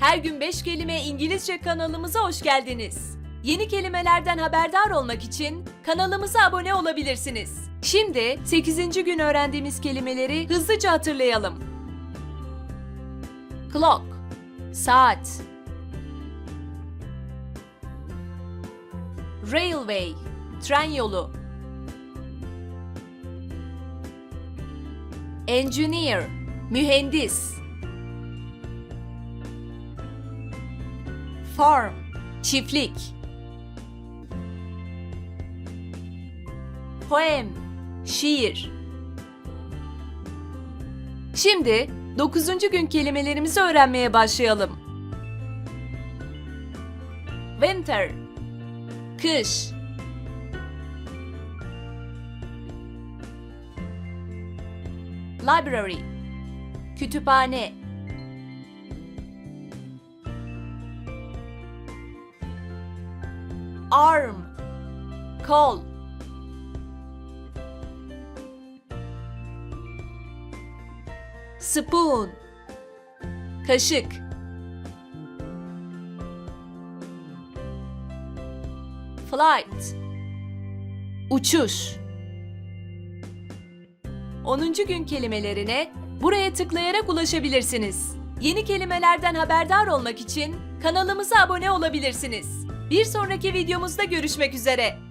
Her gün 5 kelime İngilizce kanalımıza hoş geldiniz. Yeni kelimelerden haberdar olmak için kanalımıza abone olabilirsiniz. Şimdi 8. gün öğrendiğimiz kelimeleri hızlıca hatırlayalım. Clock Saat Railway Tren yolu Engineer Mühendis Farm Çiftlik Poem Şiir Şimdi 9. gün kelimelerimizi öğrenmeye başlayalım. Winter Kış Library Kütüphane Arm. Kol. Spoon. Kaşık. Flight. Uçuş. 10. gün kelimelerine buraya tıklayarak ulaşabilirsiniz. Yeni kelimelerden haberdar olmak için kanalımıza abone olabilirsiniz. Bir sonraki videomuzda görüşmek üzere.